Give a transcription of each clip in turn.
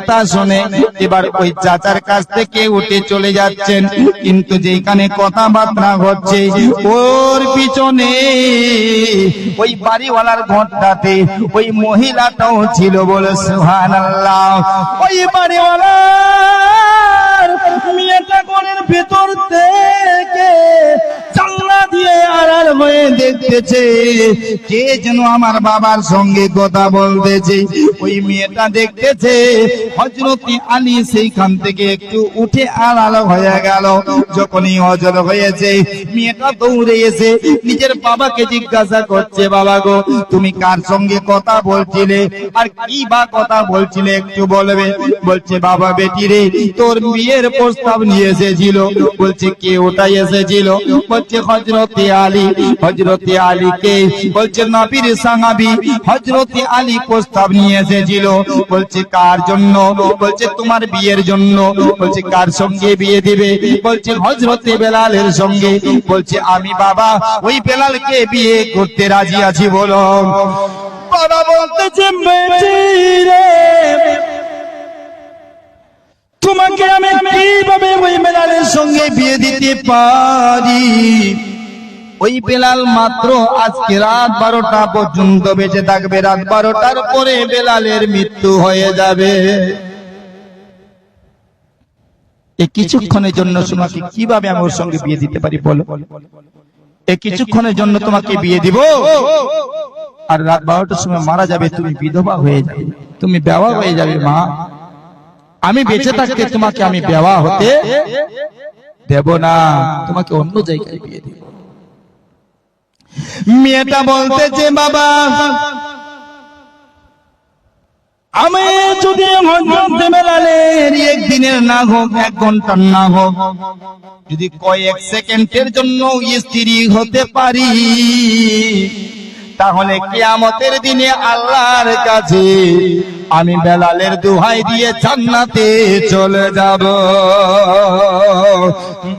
কথা শুনে এবার ওই চাচার কাছ থেকে উঠে চলে যাচ্ছেন। কিন্তু যেখানে কথাবার্তা হচ্ছে, ওর পিছনে ওই বাড়িওয়ালার ঘরটাতে ওই মহিলাটাও ছিল বলে সুহান ওই বাড়িওয়ালার মেয়েটা ঘরের ভেতর থেকে জানলা দিয়ে আড়াল হয়ে দেখতেছে। কে যেন আমার বাবার সঙ্গে কথা বলতেছে। ওই মেয়েটা দেখতেছে হজরতি আলী সেইখান থেকে একটু উঠে আড়াল হয়ে গেল। যখনই অজর হয়েছে, মেয়েটা দৌড়ে এসে নিজের বাবাকে জিজ্ঞাসা করছে, বাবা গো, তুমি কার সঙ্গে কথা বলছিলে? আর কি বা কথা বলছিলে একটু বলবে? বলছে, বাবা বেটি রে, তোর বিয়ের প্রস্তাব নিয়ে এসেছিল। বলছে, কে ওটাই এসেছিল? বলছে হজরতে আলী হজরতে আলীকে বলছে নবীর সাহাবি হজরতে আলী প্রস্তাব নিয়ে এসেছিল। বলছে, কার জন্য? বলছে, তোমার বিয়ের জন্য। বলছে, কার সঙ্গে বিয়ে দিবে? বলছে হজরতে বেলালের সঙ্গে। বলছে, আমি বাবা, ওই বেলালকে বিয়ে করতে রাজি আছি, বলো। বাবা বলতেছে তোমাকে আমি কীভাবে ওই বেলালের সঙ্গে বিয়ে দিতে পারি? ওই বেলাল মাত্র আজকে রাত বারোটা পর্যন্ত বেঁচে থাকবে। রাত বারোটার পরে বেলালের মৃত্যু হয়ে যাবে। কিছুক্ষণের জন্য তোমাকে কীভাবে আমি ওর সঙ্গে বিয়ে দিতে পারি বলো? এই কিছুক্ষণের জন্য তোমাকে বিয়ে দিব। আর রাত বারোটার সময় মারা যাবে, তুমি বিধবা হয়ে যাবে। তুমি বেওয়া হয়ে যাবে, মা। আমি বেঁচে থাকতে তোমাকে আমি বেওয়া হতে দেব না। তোমাকে অন্য জায়গায় বিয়ে দিব। মেয়েটা বলতেছে বাবা আমি যদি একদিনের না হোক এক ঘণ্টার না হোক যদি কয়েক সেকেন্ডের জন্য স্ত্রী হতে পারি তাহলে কিয়ামতের দিনে আল্লাহর কাছে আমি বেলালের দুহাই দিয়ে জান্নাতে চলে যাব।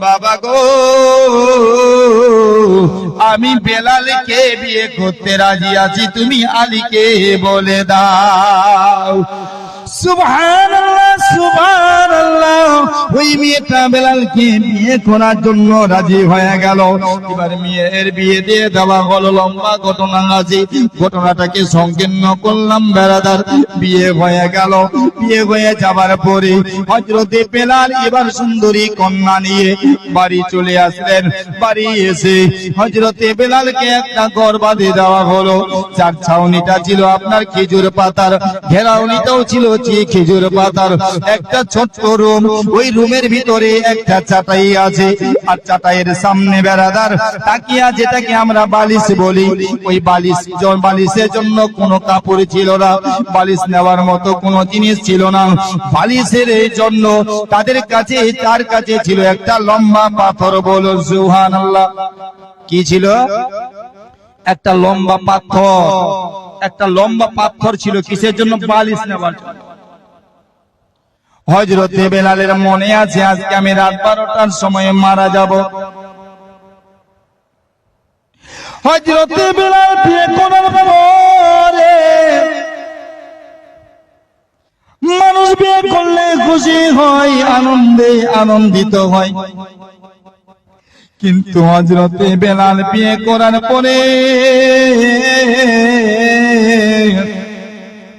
বাবা গো, আমি বেলালকে বিয়ে করতে রাজি আছি, তুমি আলীকে বলে দাও। সুবহানাল্লাহ সুবহানাল্লাহ। ওই মেয়েটা বিয়ে করার জন্য রাজি হয়ে গেল। এবার মেয়ের বিয়ে দিয়ে দেওয়া হলো লম্বা ঘটনা ঘটনাটাকে সংকীর্ণ করলাম বেড়াদার। বিয়ে হয়ে গেল। বিয়ে হয়ে যাবার পরে হজরতে বেলাল এবার সুন্দরী কন্যা নিয়ে বাড়ি চলে আসলেন। বাড়ি এসে হজরতে বেলালকে একটা ঘর বাঁধে দেওয়া হলো। চার ছাউনিটা ছিল আপনার খেজুর পাতার, ঘেরাউনিটাও ছিল খেজুর পাতার একটা ছোট্ট রুম, ওই রুমের ভিতরে একটা চাটাই আছে। আর চাটাইয়ের সামনে বেড়াদার তাকিয়া যেটাকে আমরা বালিশ বলি। ওই বালিশ বালিশের জন্য কোনো কাপড় ছিল না। বালিশ নেওয়ার মতো কোনো জিনিস ছিল না। বালিশের জন্য তাদের কাছে, তার কাছে ছিল একটা লম্বা পাথর বলো সুহান কি ছিল? একটা লম্বা পাথর। একটা লম্বা পাথর ছিল কিসের জন্য? বালিশ নেওয়ার জন্য। হজরতে বেলালের মনে আছে, আজকে আমি রাত বারোটার সময় মারা যাব। হজরতে বেলাল বিয়ে করার মানুষ বিয়ে করলে খুশি হয়, আনন্দে আনন্দিত হয়। কিন্তু হজরতে বেলাল বিয়ে করার পরে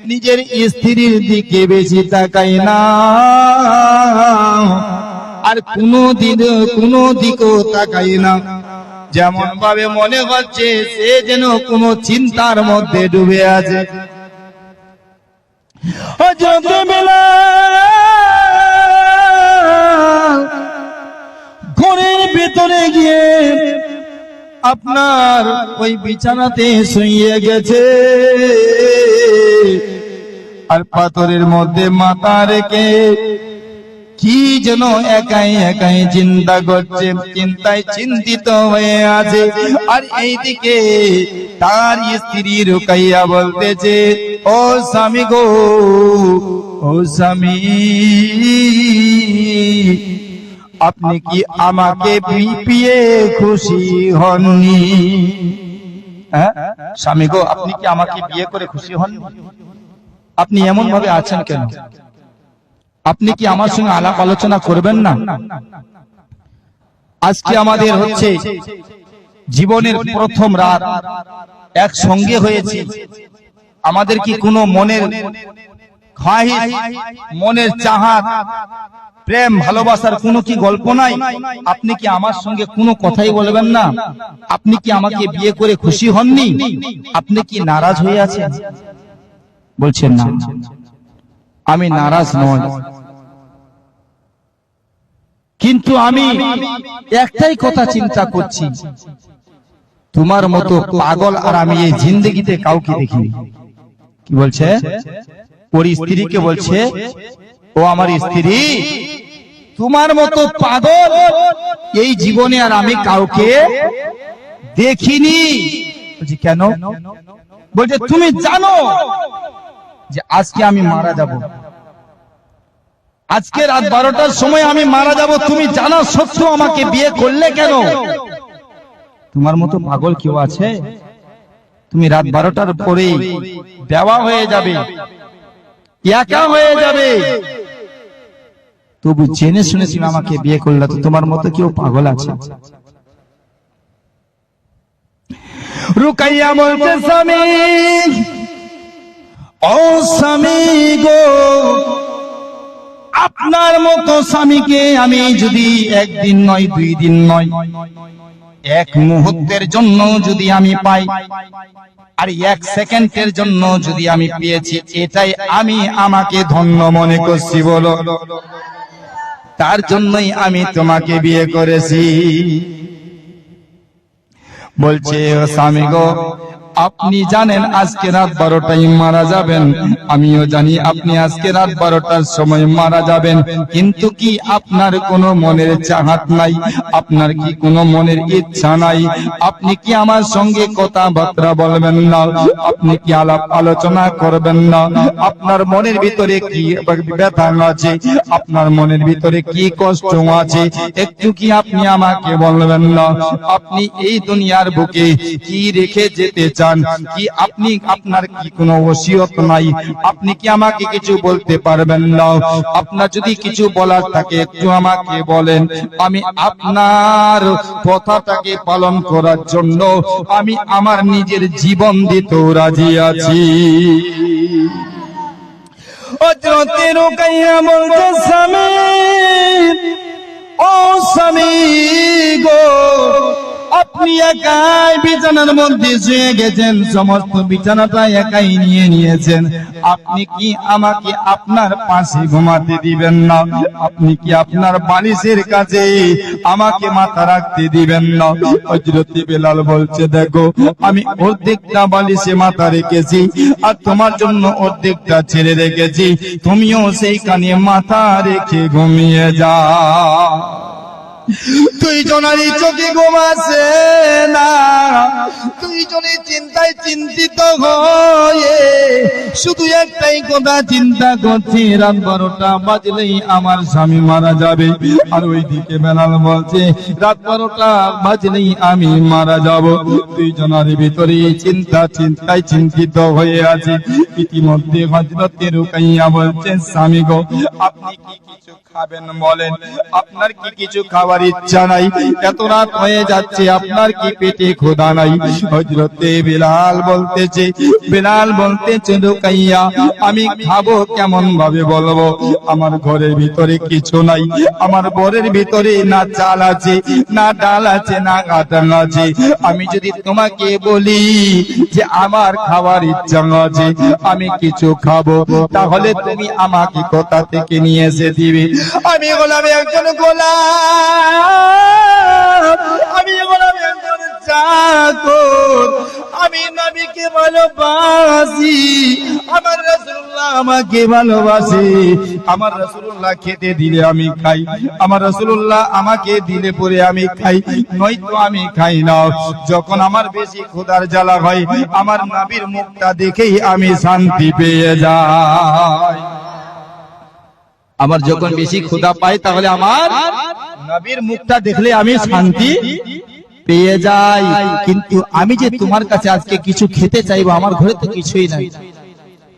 নিজের স্ত্রীর দিকে বেশি তাকাই না। আর কোনো দিন কোনো দিকও তাকাই না। যেমন ভাবে মনে হচ্ছে, সে যেন কোনো চিন্তার মধ্যে ডুবে আছে। ঘরের ভেতরে গিয়ে আপনার ওই বিছানাতে শুয়ে গেছে। আর পাথরের মধ্যে মাথা রেখে কি যেন একাই একাই চিন্তা করছে, চিন্তায় চিন্তিত হয়ে আছে। আর এইদিকে তার স্ত্রী রুকাইয়া বলতেছে, ও স্বামী গো, ও স্বামী, আপনি কি আমাকে পিপিয়ে খুশি হননি? হ্যাঁ? স্বামী গো আপনি কি আমাকে বিয়ে করে খুশি হন আপনি এমন ভাবে আছেন কেন? আপনি কি আমার সঙ্গে আলাপ আলোচনা করবেন না? আজকে আমাদের হচ্ছে জীবনের প্রথম রাত। একসঙ্গে হয়েছে। আমাদের কি কোনো মনের খাহিস মনের চাহাত প্রেম, ভালোবাসার কোনো কি গল্প নাই? আপনি কি আমার সঙ্গে কোনো কথাই বলবেন না? আপনি কি আমাকে বিয়ে করে খুশি হননি? আপনি কি নারাজ হয়ে আছেন? বলছেন না। আমি নারাজ নই। কিন্তু আমি একটাই কথা চিন্তা করছি। তোমার মতো পাগল আর আমি এই জিন্দগিতে কাউকে দেখিনি। কি বলছে? ওর স্ত্রীকে বলছে ও আমার স্ত্রী, তোমার মতো পাগল এই জীবনে আর আমি কাউকে দেখিনি। কেন? বলছে, তুমি জানো যে আজকে আমি মারা যাব। আজকে রাত বারোটার সময় আমি মারা যাব, তুমি জানা সত্ত্বেও আমাকে বিয়ে করলে কেন? তোমার মতো পাগল কেউ আছে? তুমি রাত বারোটার পরে দেওয়া হয়ে যাবে, একা হয়ে যাবে। তবু জেনে শুনে তুমি আমাকে বিয়ে করলে, তো তোমার মতো কেউ পাগল আছে? রুকাইয়া বলছে, স্বামী, ও স্বামী গো, আপনার মতো স্বামীকে আমি যদি একদিন নয়, দুই দিন নয়, এক মুহূর্তের জন্য যদি আমি পাই, আর এক সেকেন্ডের জন্য যদি আমি পেয়েছি, এটাই আমি আমাকে ধন্য মনে করছি বলো। তার জন্যই আমি তোমাকে বিয়ে করেছি। বলছে ও স্বামী গো আপনি জানেন আজকে রাত বারোটায় মারা যাবেন। আমিও জানি আপনি আজকে রাত বারোটার সময় মারা যাবেন। কিন্তু কি আপনার কোনো মনের চাহাত নাই? আপনার কি কোনো মনের ইচ্ছা নাই? আপনি কি আমার সঙ্গে কথাবার্তা বলবেন না? আপনি কি আলাপ আলোচনা করবেন না? আপনার মনের ভিতরে কি ব্যথা আছে? আপনার মনের ভিতরে কি কষ্ট আছে? একটু কি আপনি আমাকে বলবেন না? আপনি এই দুনিয়ার বুকে কি রেখে যেতে চান কি আপনি আপনার কি কোনো ওসিয়ত নাই? আপনি কি আমাকে কিছু বলতে পারবেন না? আপনার যদি কিছু বলার থাকে, একটু আমাকে বলেন। আমি আপনার কথাটাকে পালন করার জন্য আমি আমার নিজের জীবন দিতেও রাজি আছি। হজরতে রোকাইয়া বলতে স্বামী ও স্বামী গো আপনি একাই বিছানার মধ্যে শুয়ে গেছেন, সমস্ত বিছানাটা একাই নিয়ে নিয়েছেন। আপনি কি আমাকে আপনার পাশে ঘুমাতে দিবেন না? আপনি কি আপনার বালিশের কাছে আমাকে মাথা রাখতে দিবেন না? হজরতি বেলাল বলছে, দেখো, আমি অর্ধেকটা বালিশে মাথা রেখেছি আর তোমার জন্য অর্ধেকটা ছেড়ে রেখেছি। তুমিও সেইখানে মাথা রেখে ঘুমিয়ে যা তুই জনারি চোখে ঘুমাছে না। তুই জনে চিন্তায় চিন্তিত হয়ে শুধু একটাই কথা, চিন্তা করছি, রাত বারোটা বাজলেই আমার স্বামী মারা যাবে। আর ওই দিকে বেলাল বলছে, রাত বারোটা বাজলেই আমি মারা যাব। তুই জনার ভিতরে চিন্তা, চিন্তায় চিন্তিত হয়ে আছে। ইতিমধ্যে হজরতে রুকাইয়া বলছেন স্বামী গো, আপনি কি কিছু খাবেন বলেন? আপনার কি কিছু খাবার ইচ্ছা নাই? এত রাত হয়ে যাচ্ছে, আপনার কি পেটে খোদা নাই? হজরতে বিলাল বলতেছে বিলাল বলতেছে, রুকাইয়া, আমি খাব কেমন ভাবে বলব? আমার ঘরের ভিতরে কিছু নাই, আমার বরের ভিতরে না চাল আছে, না ডাল আছে, না কাটান আছে। আমি যদি তোমাকে বলি যে আমার খাবার ইচ্ছা আছে, আমি কিছু খাব, তাহলে তুমি আমাকে কোথা থেকে নিয়ে এসে দিবে? আমি গোলাম একজন গোলাম। আমি গোলাম একজন আমি নবীকে ভালোবাসি আমার রাসূলুল্লাহ আমাকে ভালোবাসে। আমার রাসূলুল্লাহ খেতে দিলে আমি খাই আমার রাসূলুল্লাহ আমাকে দিলে পরে আমি খাই নয়তো আমি খাই না। যখন আমার বেশি ক্ষুধার জ্বালা হয় আমার নবীর মুখটা দেখেই আমি শান্তি পেয়ে যাই। আমার যখন বেশি ক্ষুধা পাই তাহলে আমার নবীর মুখটা দেখলে আমি শান্তি পেয়ে যাই। কিন্তু আমি যে তোমার কাছে আজকে কিছু খেতে চাইব, আমার ঘরে তো কিছুই নাই।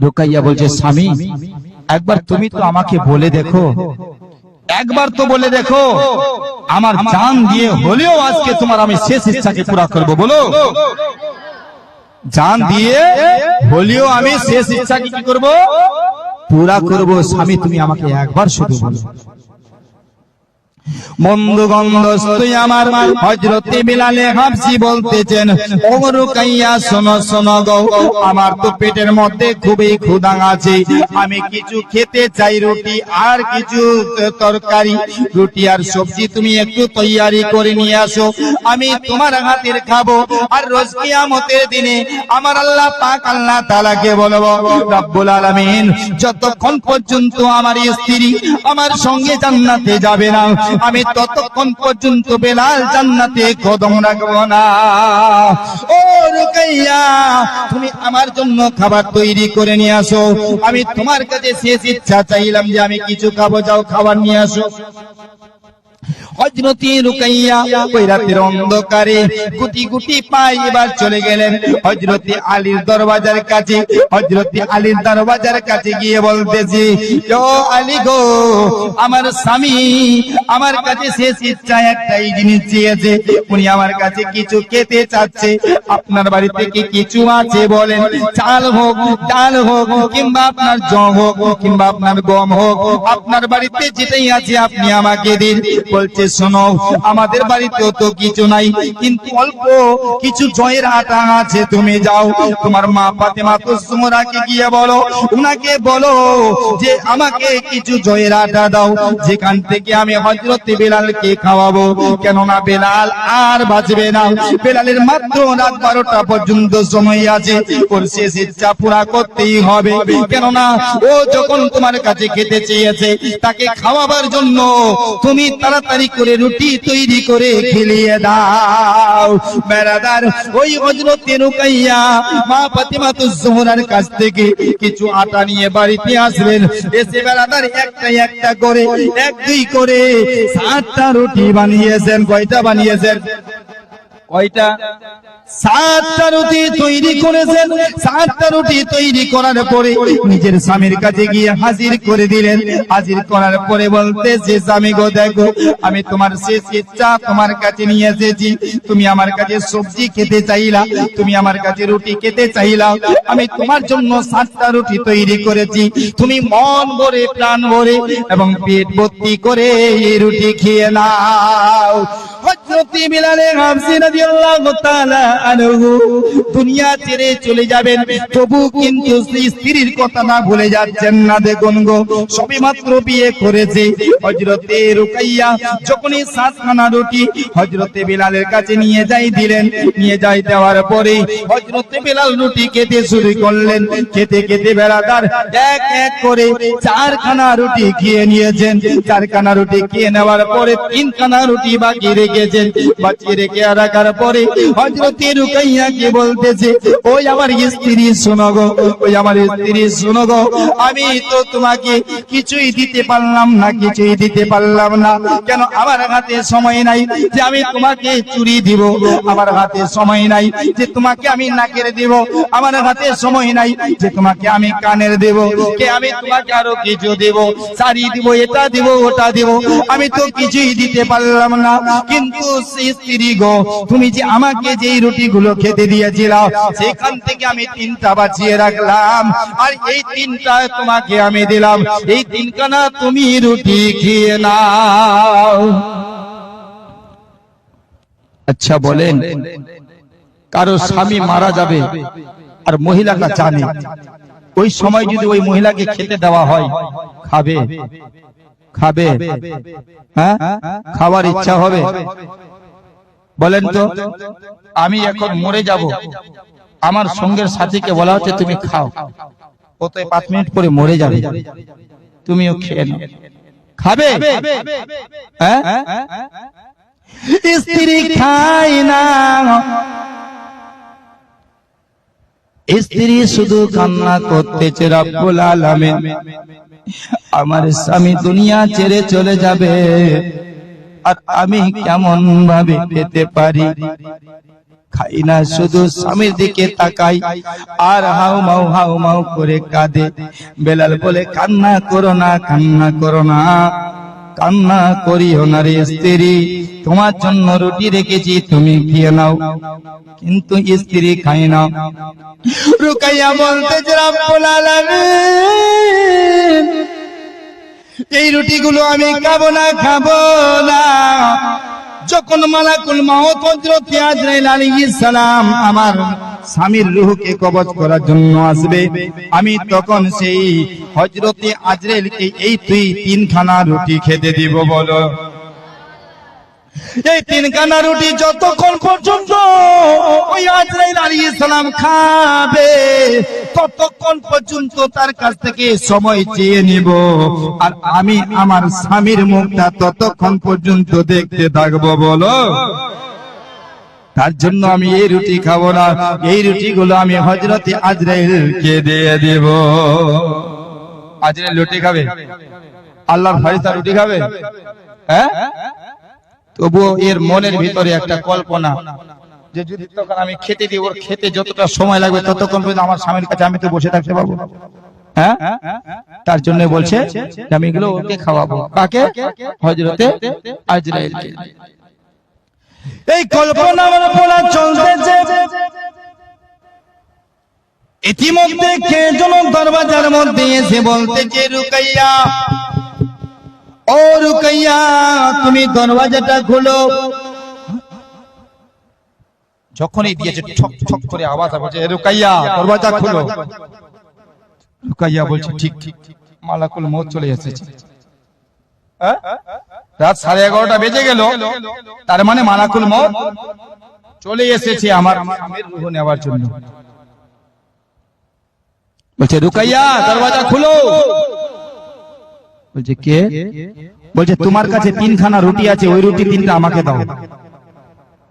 ঢোকাইয়া বলছে, স্বামী, একবার তুমি তো আমাকে বলে দেখো। একবার তো বলে দেখো, আমার জান দিয়ে হলেও আজকে তোমার আমি শেষ ইচ্ছাকে পুরা করব, বলো। জান দিয়ে হলেও আমি শেষ ইচ্ছাকে কি করব? পুরা করব। স্বামী, তুমি আমাকে একবার শুধু বলো। আমার। হজরতে বিলালে বলতেছেন কাইয়া, শোনো শোনো আমার তো পেটের মধ্যে খুবই আছে। আমি কিছু খেতে চাই, রুটি আর কিছু তরকারি। রুটি আর সবজি তুমি একটু তৈয়ারি করে নিয়ে আসো। আমি তোমার হাতের খাব আর রোজ কিয়ামতের দিনে আমার আল্লাহ পাক আল্লাহ তাআলাকে বলব, রব্বুল আলামিন, যতক্ষণ পর্যন্ত আমার স্ত্রী আমার সঙ্গে জান্নাতে যাবে না আমি ততক্ষণ পর্যন্ত বেলাল জান্নাতে কদম রাখব না। ও রুকাইয়া, তুমি আমার জন্য খাবার তৈরি করে নিয়ে আসো। আমি তোমার কাছে শেষ ইচ্ছা চাইলাম যে আমি কিছু খাব, যাও খাবার নিয়ে আসো। হজরতি জিনিস চেয়েছে। উনি আমার কাছে কিছু খেতে চাচ্ছে। আপনার বাড়িতে কি কিছু আছে বলেন? চাল হোক, ডাল হোক, কিংবা আপনার জম হোক, কিংবা আপনার গম হোক, আপনার বাড়িতে যেটাই আছে আপনি আমাকে দিন। বলছে, শোনো, আমাদের বাড়িতেও তো কিছু নাই, কিন্তু অল্প কিছু জয়ের আটা আছে, তুমি যাও। তোমার মা ফাতেমা তো সুমরাকে গিয়ে বলো, উনাকে বলো যে আমাকে কিছু জয়ের আটা দাও, যেখান থেকে আমি হজরত বেলালকে খাওয়াবো। কেননা বেলাল আর বাঁচবে না। বেলালের মাত্র রাত বারোটা পর্যন্ত সময় আছে, ওর শেষ ইচ্ছা পুরা করতেই হবে। কেননা ও যখন তোমার কাছে খেতে চেয়েছে, তাকে খাওয়াবার জন্য তুমি তাড়াতাড়ি করে রুটি তৈরি করে খেলিয়ে দাও। বেড়াদার, ওই হজরতে রুকাইয়া মা ফাতিমা তো জোহরার কাছ থেকে কিছু আটা নিয়ে বাড়িতে আসলেন। এসে বেড়াদার একটা একটা করে, এক দুই করে সাতটা রুটি বানিয়েছেন, কয়টা বানিয়েছেন? কয়টা সাতটা রুটি তৈরি করেছেন। সাতটা রুটি তৈরি করার পরে নিজের স্বামীর কাছে গিয়ে হাজির করে দিলেন। হাজির করার পরে বলতে, যে স্বামী গো, দেখো, আমি তোমার শেষ ইচ্ছা তোমার কাছে নিয়ে এসেছি। তুমি আমার কাছে সবজি খেতে চাইলা, তুমি আমার কাছে রুটি খেতে চাইলা। আমি তোমার জন্য সাতটা রুটি তৈরি করেছি। তুমি মন ভরে, প্রাণ ভরে এবং পেট ভর্তি করে রুটি খেয়ে নাও। দুনিয়া ছেড়ে চলে যাবেন। তবু কিন্তু স্ত্রীর কথা না ভুলে যাচ্ছেন না দেখুন গো সবে মাত্র বিয়ে করেছে হযরতে রুকাইয়া। যখনই সাতখানা রুটি হযরতে বিলালের কাছে নিয়ে যাই দিলেন। নিয়ে যাই দেওয়ার পরে হযরতে বিলাল রুটি খেতে শুরু করলেন। খেতে খেতে বেড়াদার এক এক করে চারখানা রুটি খেয়ে নিয়েছেন। চারখানা রুটি খেয়ে নেওয়ার পরে তিনখানা রুটি বাকি রেখেছেন। বাকি রেখে রাখার পরে হযরতে রুকাইয়া কি বলতেছে? ওই আমার স্ত্রী, শোনো গো, ওই আমার স্ত্রী, শোনো গো, আমি তো তোমাকে কিছুই দিতে পারলাম না, কিছুই দিতে পারলাম না। কেন আমার হাতে সময় নাই যে আমি তোমাকে চুরি দিব? আমার হাতে সময় নাই যে তোমাকে আমি নাকের দিব। আমার হাতে সময় নাই যে তোমাকে আমি কানের দেব কে আমি তোমাকে আরও কিছু দেব। শাড়ি দিব, এটা দিব, ওটা দিব। আমি তো কিছুই দিতে পারলাম না। কিন্তু স্ত্রী গো তুমি যে আমাকে যেই রুটি গুলো খেতে দিয়েছিলাম, সেখান থেকে আমি তিনটা বাঁচিয়ে রাখলাম। আর এই তিনটা তোমাকে আমি দিলাম। এই তিনখানা তুমি রুটি খেয়ে নাও। আচ্ছা বলেন, কারও স্বামী মারা যাবে আর মহিলাটা জানে। ওই সময় যদি ওই মহিলাকে খেতে দেওয়া হয়, খাবে। খাবে। হ্যাঁ? খাওয়ার ইচ্ছা হবে। বলেন তো আমি এখন মরে যাব। আমার সঙ্গের সাথীকে বলা হচ্ছে তুমি খাও। ও তো পাঁচ মিনিট পরে মরে যাবে। তুমিও খেয়ে নাও। খাবে? হ্যাঁ? স্ত্রী খায় না। স্ত্রী শুধু কান্না করতেছে রব্বুল আলামিন। আমার স্বামী দুনিয়া ছেড়ে চলে যাবে। আর আমি কেমন ভাবে পেতে পারি? খাই না শুধু স্বামীর দিকে তাকাই, আর হাউ মাউ হাউ মাউ করে কাঁদে। বেলাল বলে, কান্না করো না, কান্না করো না। কান্না করিও না স্ত্রী। তোমার জন্য রুটি রেখেছি, তুমি খেয়ে নাও। কিন্তু স্ত্রী খাই না। রুকাইয়া বলতে এই রুটিগুলো আমি খাব না খাব না। যখন মালাকুল মহতন্ত্র হযরত আজরাইল আলাইহিস সালাম আমার স্বামীর রুহকে কবজ করার জন্য আসবে, আমি তখন সেই হযরতে আজরাইলকে এই তুই তিনখানা রুটি খেতে দিব, বলো। এই তিনখানা রুটি যতক্ষণ পর্যন্ত ওই আজরাইল আলাইহিস সালাম খাবে, ততক্ষণ পর্যন্ত তার কাছ থেকে সময় চেয়ে নিব। আর আমি আমার স্বামীর মুখটা ততক্ষণ পর্যন্ত দেখতে থাকব, বলো। তার জন্য আমি এই রুটি খাব না, এই রুটিগুলো আমি হজরতে আজরাইলকে দিয়ে দেব। আজরাইল রুটি খাবে? আল্লাহর ফারিস্তা রুটি খাবে? হ্যাঁ? তবুও এর মনের ভিতরে একটা কল্পনা যে যদি তখন আমি খেতে দিই ওর খেতে যতটা সময় লাগবে ততক্ষণ পর্যন্ত আমার স্বামীর কাছে আমি তো বসে থাকতে পারব হ্যাঁ? তার জন্য বলছে আমি এগুলো ওকে খাওয়াবো। কাকে? হজরতে আজরাইলকে। এই কল্পনা আমার বলা চলতেছে ইতিমধ্যে কে যেন দরওয়াজার মধ্যে এসে বলতেছে রুকাইয়া। ও রুকাইয়া, তুমি দরওয়াজাটা খুলো। যখনই দিয়েছে ঠক ঠক করে আওয়াজ রুকাইয়া, দরওয়াজা খুলো। রুকাইয়া বলছে, ঠিক ঠিক মালাকুল মৌত চলে এসেছে? রাত সাড়ে এগারোটা বেজে গেল। তার মানে মালাকুল মৌত চলে এসেছে আমার রুহ নেওয়ার জন্য। বলছে, রুকাইয়া, দরওয়াজা খুলো। বলছে, কে? বলছে, তোমার কাছে তিনখানা রুটি আছে, ওই রুটি তিনটা আমাকে দাও।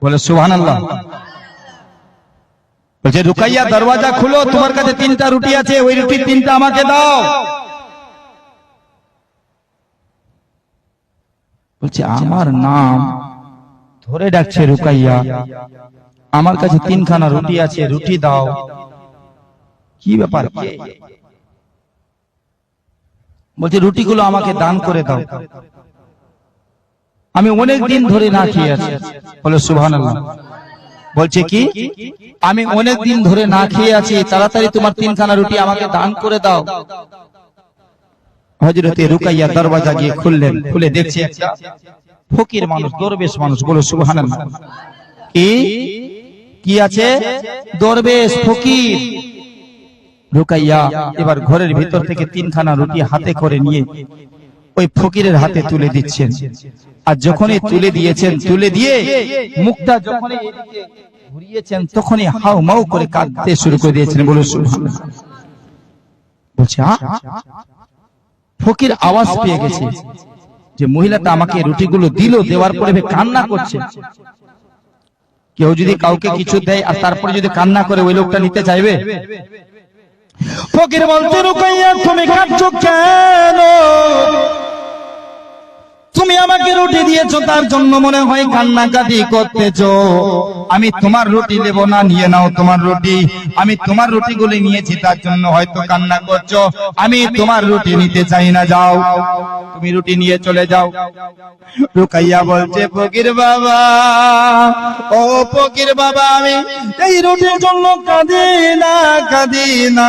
বলে সুহান আল্লাহ বলছে, রুকাইয়া, দরওয়াজা খুলো, তোমার কাছে তিনটা রুটি আছে, ওই রুটি তিনটা আমাকে দাও। বলছে, আমার নাম ধরে ডাকছে রুকাইয়া, আমার কাছে তিনখানা রুটি আছে, রুটি দাও। কি ব্যাপার? বলছে, রুটিগুলো আমাকে দান করে দাও। আমি অনেক দিন ধরে না খেয়ে আছি। বলে সুবহান বলছে কি? আমি অনেক দিন ধরে না খেয়ে আছি, তাড়াতাড়ি তোমার তিনখানা রুটি আমাকে দান করে দাও। হজরতে রুকাইয়া দরওয়াজা গিয়ে খুললেন, খুলে দেখছে একটা ফকির মানুষ, দরবেশ মানুষ। বলো সুবহান কি? কি আছে? দরবেশ, ফকির। রুকাইয়া এবার ঘরের ভিতর থেকে তিনখানা রুটি হাতে করে নিয়ে ওই ফকিরের হাতে তুলে দিচ্ছেন। আর যখনই তুলে দিয়েছেন, তুলে দিয়ে মুখটা যখনই ঘুরিয়েছেন, তখনই হাউ মাউ করে কাঁদতে শুরু করে দিয়েছেন। বলে ফকির আওয়াজ পেয়ে গেছে যে মহিলাটা আমাকে রুটিগুলো দিল, দেওয়ার পরে কান্না করছে। কেউ যদি কাউকে কিছু দেয় আর তারপরে যদি কান্না করে ওই লোকটা নিতে চাইবে ফকির বলতে রুকাইয়া তুমি কাঁদছো কেন? তুমি আমাকে রুটি দিয়েছ, তার জন্য মনে হয় কান্নাকাটি করতেছো। আমি তোমার রুটি দেব না, নিয়ে নাও তোমার রুটি। আমি তোমার রুটিগুলি নিয়েছি, তার জন্য হয়তো কান্না করছ। আমি তোমার রুটি নিতে চাই না, যাও। তুমি রুটি নিয়ে চলে যাও। রুকাইয়া বলছে, ফকির বাবা, ও ফকির বাবা, আমি এই রুটির জন্য কাঁদি না কাঁদি না।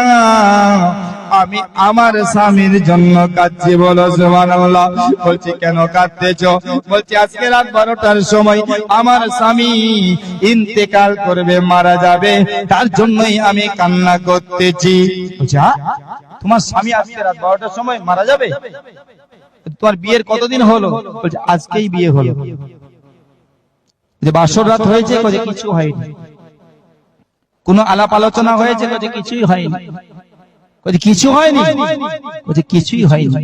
আমি আমার স্বামীর জন্য কাঁদছি বলো সুবহানাল্লাহ। বলছি, কেন কাঁদতেছ? বলছি, আজকে রাত বারোটার সময় আমার স্বামী ইন্তেকাল করবে, মারা যাবে। তার জন্যই আমি কান্না করতেছি। "হ্যাঁ? তোমার স্বামী আজকে রাত বারোটার সময় মারা যাবে? তোমার বিয়ের কতদিন হলো? বলছে, আজকেই বিয়ে হলো। যে বাসর রাত হয়েছে কিছু হয়নি। কোন আলাপ আলোচনা হয়েছে কিছুই হয়নি। বলছে কিছু হয়নি। বলছে কিছুই হয়নি।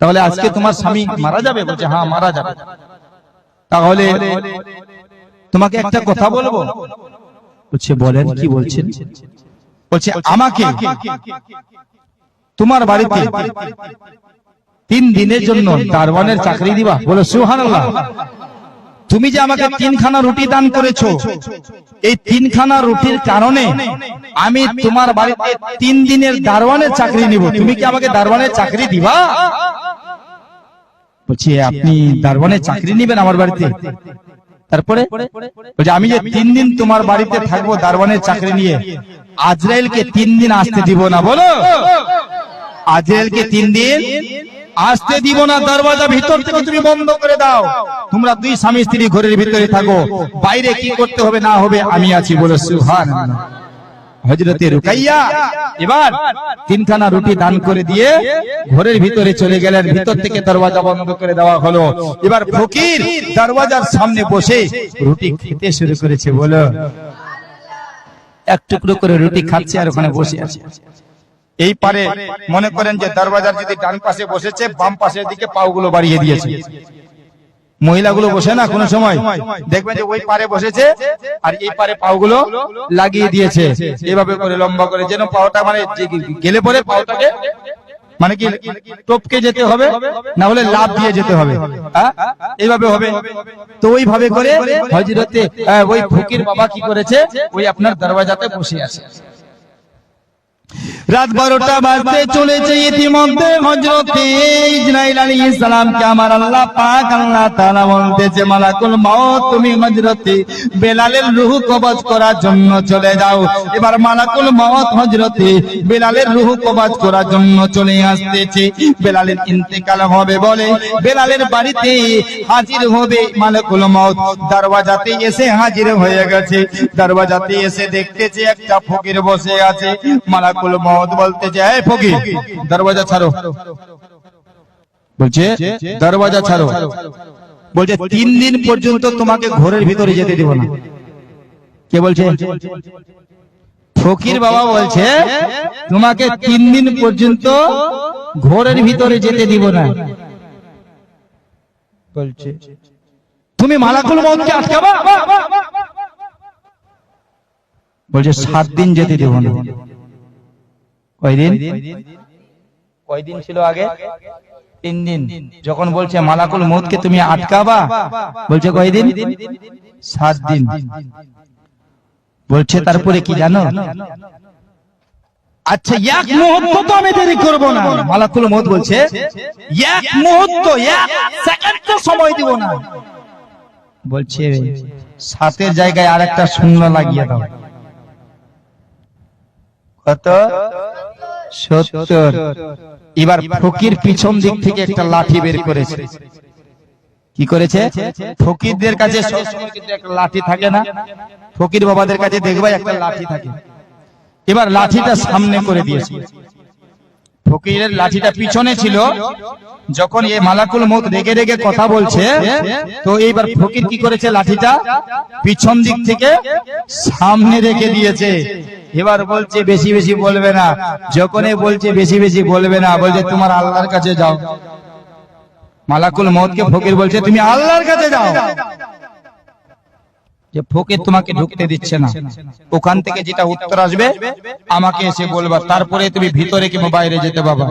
তাহলে আজকে তোমার স্বামী মারা যাবে? বলছে হ্যাঁ মারা যাবে। তাহলে তোমাকে একটা কথা বলব? বলছে বলেন কি বলছেন? বলছে আমাকে তোমার বাড়িতে তিন দিনের জন্য দারওয়ানের চাকরি দিবা? বলে সুহান তুমি যে আমাকে তিনখানা রুটি দান করেছ, এই তিনখানা রুটির কারণে আমি তোমার বাড়িতে তিন দিনের দারোয়ানের চাকরি নিব। তুমি কি আমাকে দারোয়ানের চাকরি দিবা? বলছি আপনি দারোয়ানের চাকরি নিবেন আমার বাড়িতে? তারপরে আমি যে তিন দিন তোমার বাড়িতে থাকব দারোয়ানের চাকরি নিয়ে, আজরাইলকে তিন দিন আসতে দিব না, বলো? আজরাইলকে তিন দিন আসতে দিব না, দরওয়াজা ভিতর থেকে তুমি বন্ধ করে দাও। তোমরা দুই স্বামী স্ত্রী ঘরের ভিতরে থাকো। বাইরে কি করতে হবে, না হবে, আমি আছি বলে হজরতে রুকাইয়া এবার তিনখানা রুটি দান করে দিয়ে ঘরের ভিতরে চলে গেলেন। ভিতর থেকে দরওয়াজা বন্ধ করে দেওয়া হলো। এবার ফকির দরওয়াজার সামনে বসে রুটি খেতে শুরু করেছে, বলো। এক টুকরো করে রুটি খাচ্ছে আর ওখানে বসে আছে। এই পারে মনে করেন যে দরওয়াজার যদি ডান পাশে বসেছে, বাম পাশের দিকে পাগুলো বাড়িয়ে দিয়েছে। মহিলাগুলো বসে না কোনো সময়? দেখবেন যে ওই পারে বসেছে আর এই পারে পাগুলো লাগিয়ে দিয়েছে। এভাবে করে লম্বা করে যেন পাওটা মানে গেলে পরে পাওটাকে মানে কি টপকে যেতে হবে, না হলে লাভ দিয়ে যেতে হবে? এইভাবে হবে। তো ওইভাবে করে হজরতে ওই ফকির বাবা কি করেছে? ওই আপনার দরওয়াজাতে বসে আছে। রাত বারোটা বাজতে চলেছে ইতিমধ্যে হজরতে ইসরাইল আলী ইসলামকে আমার আল্লাহ পাক আল্লাহ তাআলা বলতেছে, মালাকুল মাউত, তুমি হজরতে বেলালের রূহ কবজ করার জন্য চলে যাও। এবার মালাকুল মাউত হজরতে বেলালের রূহ কবজ করার জন্য চলে আসতেছে। বেলালের ইন্তেকাল হবে বলে বেলালের বাড়িতে হাজির হবে মালাকুল মাউত। দরওয়াজাতে এসে হাজির হয়ে গেছে। দরওয়াজাতে এসে দেখতেছে একটা ফকির বসে আছে। মালাকুল মাউত বলতে যায় ফকির দরওয়াজা ছাড়ো। বলছে, দরওয়াজা ছাড়ো। বলছে, তিন দিন পর্যন্ত তোমাকে ঘরের ভিতরে যেতে দিব না। কে বলছে? ফকির বাবা বলছে, তোমাকে তিন দিন পর্যন্ত ঘরের ভিতরে যেতে দিব না। বলছে, তুমি মালাকুল মতকে আটকাবা? বলছে, সাত দিন যেতে দেব না। কয়দিন? কয়দিন? ছিল আগে? তিন দিন। যখন বলছে, মালাকুল মতকে তুমি আটকাবা? বলছে, কয়দিন? সাত দিন। বলছে, তারপরে কি জানো? আচ্ছা এক মুহূর্ত তো আমি দেরি করব না। মালাকুল মত বলছে, এক মুহূর্ত, এক সেকেন্ড সময় দিব না। বলছে, সাতের জায়গায় আর একটা শূন্য লাগিয়ে দাও। কত? সত্তর। এবার ফকির পিছন দিক থেকে একটা লাঠি বের করেছে। কি করেছে? ফকিরদের কাছে একটা লাঠি থাকে না। ফকির বাবাদের কাছে দেখবে একটা লাঠি থাকে। এবার লাঠিটা সামনে করে দিয়েছে। ফকিরের লাঠিটা পিছনে ছিল। যখন এই মালাকুল মত রেগে রেগে কথা বলছে, তো এইবার ফকির কি করেছে লাঠিটা পিছন দিক থেকে সামনে রেখে দিয়েছে। এবার বলছে, বেশি বেশি বলবে না। যখনই বলছে, বেশি বেশি বলবে না। বলছে, তোমার আল্লাহর কাছে যাও। মালাকুল মতকে ফকির বলছে, তুমি আল্লাহর কাছে যাও। যে ফকির তোমাকে ঢুকতে দিচ্ছে না। ওখান থেকে যেটা উত্তর আসবে আমাকে এসে বলবা তারপরে তুমি ভিতরে কিংবা বাইরে যেতে পাবা।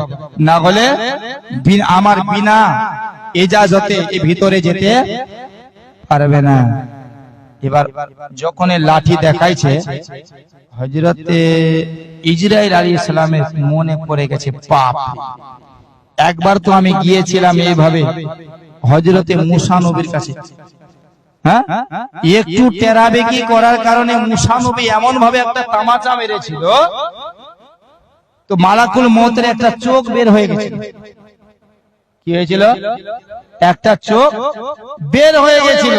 না হলে আমার বিনা এজাজতে ভিতরে যেতে পারবে না। এবার যখন লাঠি দেখাইছে হজরতে ইসরাইল আলী ইসলামের মনে পড়ে গেছে পাপ। একবার তো আমি গিয়েছিলাম এইভাবে হজরতে মুসা নবীর কাছে। হ্যাঁ? একটু টেরাবেকি করার কারণে মুসা নবী এমন ভাবে একটা তামাচা মেরেছিল, তো মালাকুল মতের একটা চোখ বের হয়ে গেছিল কি হয়েছিল? একটা চোখ বের হয়ে গেছিল।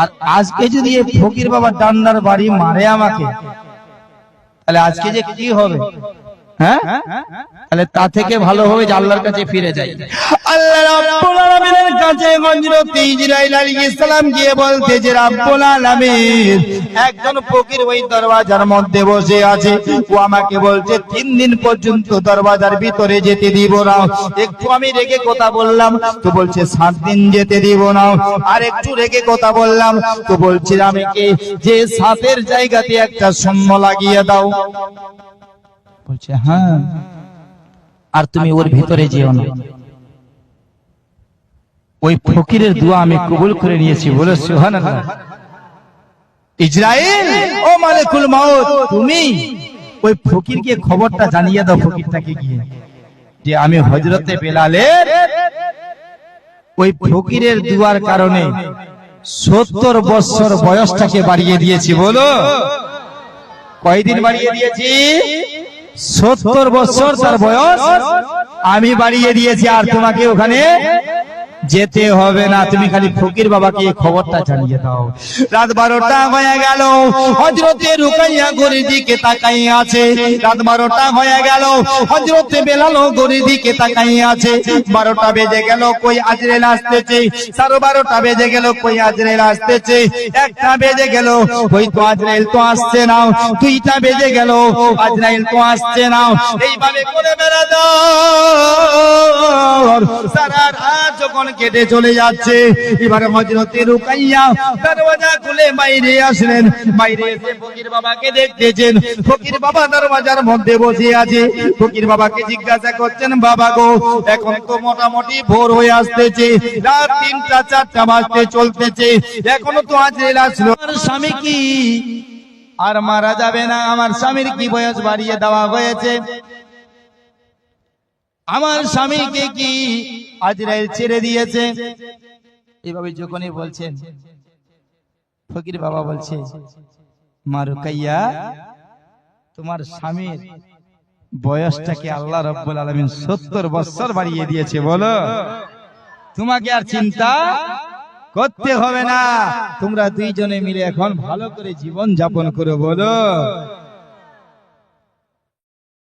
আর আজকে যদি এই ফকির বাবা ডান্ডার বাড়ি মারে আমাকে, তাহলে আজকে যে কি হবে? হ্যাঁ? তাহলে তা থেকে ভালো হবে যে আল্লাহর কাছে ফিরে যাই। আল্লাহ রাব্বুল আলামিনের কাছে হযরত আলাইহিস সালাম গিয়ে বলতে যে রাব্বুল আলামিন একজন ফকির ওই দরওয়াজার মধ্যে বসে আছে। ও আমাকে বলছে তিন দিন পর্যন্ত দরওয়াজার ভিতরে যেতে দিব না। একটু আমি রেগে কথা বললাম তো বলছে সাত দিন যেতে দিব না। আর একটু রেগে কথা বললাম তো বলছে আমি কি যে সাতের জায়গাতে একটা শূন্য লাগিয়ে দাও। বলছে হ্যাঁ। আর তুমি ওর ভিতরে যেও না। ওই ফকিরের দোয়া আমি কবুল করে নিয়েছি বলে সুবহানাল্লাহ। ইসরায়েল ও মালিকুল মাউত তুমি ওই ফকিরকে খবরটা জানিয়ে দাও ফকিরটাকে গিয়ে। যে আমি হজরতে বেলালের ওই ফকিরের দুয়ার কারণে সত্তর বছর বয়সটাকে বাড়িয়ে দিয়েছি বলো। কয়দিন বাড়িয়ে দিয়েছি? সত্তর বছর তার বয়স আমি বাড়িয়ে দিয়েছি আর তোমাকে ওখানে যেতে হবে না। তুমি খালি ফকির বাবাকে খবরটা জানিয়ে দাও। রাত বারোটা হয়ে গেল। হজরতে রুকাইয়া গড়ির দিকে তাকাই আছে। রাত বারোটা হয়ে গেল। হজরতে বেলালো গড়ির দিকে তাকাই আছে। বারোটা বেজে গেল, কই আজরেল আসতেছে? সাড়ে বারোটা বেজে গেল, কই আজরেল আসতেছে? একটা বেজে গেল, ওই তো আজরাইল তো আসছে না। দুইটা বেজে গেল, আজরাইল তো আসছে না। এইভাবে করে বেড়া দাও সারা রাত যখন কেটে চলে যাচ্ছে। এবারে হজরতে রুকাইয়া দরওয়াজা খুলে বাইরে আসলেন। বাইরে এসে ফকির বাবাকে দেখতেছেন। ফকির বাবা দরওয়াজার মধ্যে বসে আছে। ফকির বাবাকে জিজ্ঞাসা করছেন, বাবা গো, এখন তো মোটামুটি ভোর হয়ে আসতেছে। রাত তিনটা, চারটা বাজতে চলতেছে। এখনও তো আজ আসলো। স্বামী কি? আর মারা যাবে না। আমার স্বামীর কি বয়স বাড়িয়ে দেওয়া হয়েছে? আমার স্বামীকে কি আজরাইল ছেড়ে দিয়েছে? এভাবে যখনই বলছেন ফকির বাবা বলছে মা রুকাইয়া তোমার স্বামীর বয়সটাকে আল্লাহ রব্বুল আলমিন সত্তর বছর বাড়িয়ে দিয়েছে বলো। তোমাকে আর চিন্তা করতে হবে না। তোমরা দুইজনে মিলে এখন ভালো করে জীবন যাপন করো বলো।